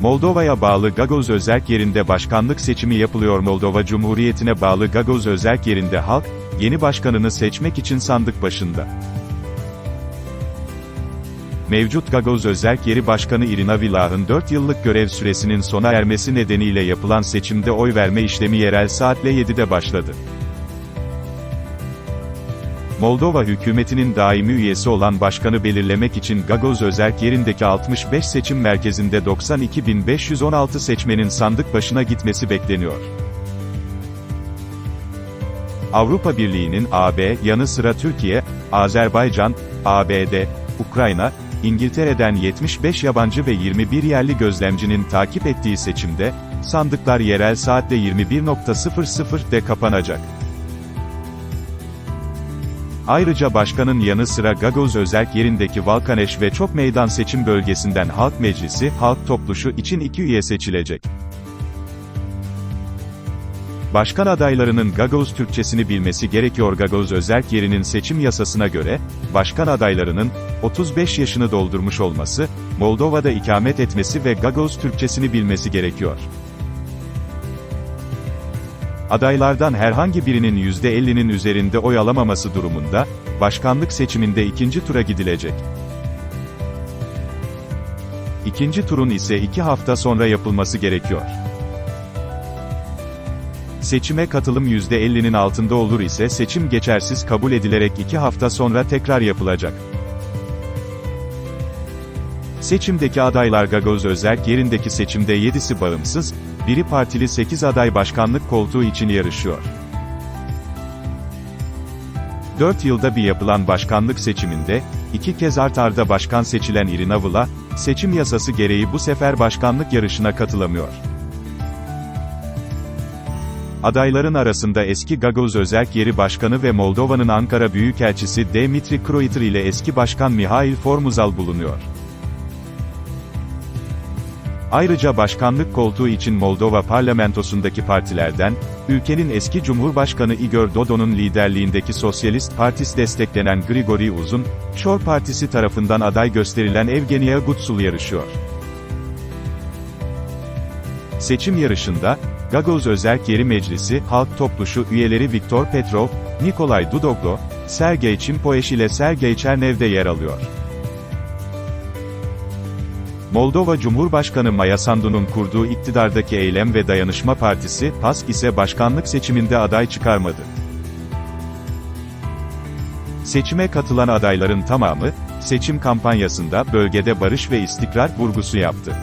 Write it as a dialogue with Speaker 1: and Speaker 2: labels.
Speaker 1: Moldova'ya bağlı Gagos Özerk yerinde başkanlık seçimi yapılıyor. Moldova Cumhuriyeti'ne bağlı Gagos Özerk yerinde halk, yeni başkanını seçmek için sandık başında. Mevcut Gagos Özerk Yeri Başkanı Irina Vilah'ın 4 yıllık görev süresinin sona ermesi nedeniyle yapılan seçimde oy verme işlemi yerel saatle 7'de başladı. Moldova hükümetinin daimi üyesi olan başkanı belirlemek için Gagos Özerk yerindeki 65 seçim merkezinde 92.516 seçmenin sandık başına gitmesi bekleniyor. Avrupa Birliği'nin AB yanı sıra Türkiye, Azerbaycan, ABD, Ukrayna, İngiltere'den 75 yabancı ve 21 yerli gözlemcinin takip ettiği seçimde, sandıklar yerel saatte 21.00'de kapanacak. Ayrıca başkanın yanı sıra Gagos Özerk yerindeki Valkaneş ve Çok Meydan seçim bölgesinden Halk Meclisi, Halk Topluşu için iki üye seçilecek. Başkan adaylarının Gagos Türkçesini bilmesi gerekiyor. Gagos Özerk yerinin seçim yasasına göre, başkan adaylarının, 35 yaşını doldurmuş olması, Moldova'da ikamet etmesi ve Gagos Türkçesini bilmesi gerekiyor. Adaylardan herhangi birinin %50'nin üzerinde oy alamaması durumunda, başkanlık seçiminde ikinci tura gidilecek. İkinci turun ise iki hafta sonra yapılması gerekiyor. Seçime katılım %50'nin altında olur ise seçim geçersiz kabul edilerek iki hafta sonra tekrar yapılacak. Seçimdeki adaylar Gagos Özerk yerindeki seçimde 7'si bağımsız, biri partili 8 aday başkanlık koltuğu için yarışıyor. 4 yılda bir yapılan başkanlık seçiminde, iki kez art arda başkan seçilen Irina Vla, seçim yasası gereği bu sefer başkanlık yarışına katılamıyor. Adayların arasında eski Gagos Özerk Yeri Başkanı ve Moldova'nın Ankara Büyükelçisi Dimitri Kroytr ile eski Başkan Mihail Formuzal bulunuyor. Ayrıca başkanlık koltuğu için Moldova parlamentosundaki partilerden, ülkenin eski Cumhurbaşkanı Igor Dodon'un liderliğindeki Sosyalist Partisi desteklenen Grigori Uzun, Şor Partisi tarafından aday gösterilen Evgenia Gutsul yarışıyor. Seçim yarışında, Gagos Özerk Yeri Meclisi, Halk Topluşu üyeleri Viktor Petrov, Nikolay Dudoglo, Sergey Çimpoeş ile Sergey Çernev de yer alıyor. Moldova Cumhurbaşkanı Maya Sandu'nun kurduğu iktidardaki Eylem ve Dayanışma Partisi, PASK ise başkanlık seçiminde aday çıkarmadı. Seçime katılan adayların tamamı, seçim kampanyasında bölgede barış ve istikrar vurgusu yaptı.